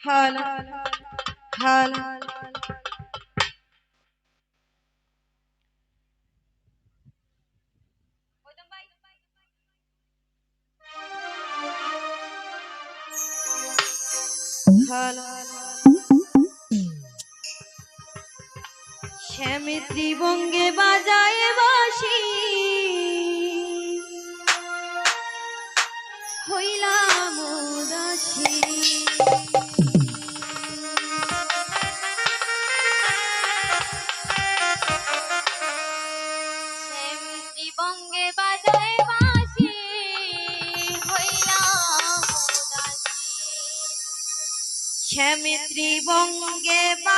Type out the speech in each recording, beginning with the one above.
হাল হাল। শ্যামে বাজায় বাসি হইলাম দাসী নেতৃবঙ্গে বা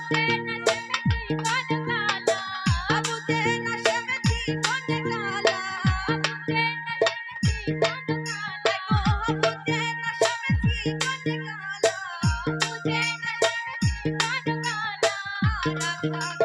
Thank you.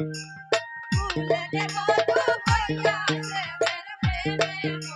Thank you.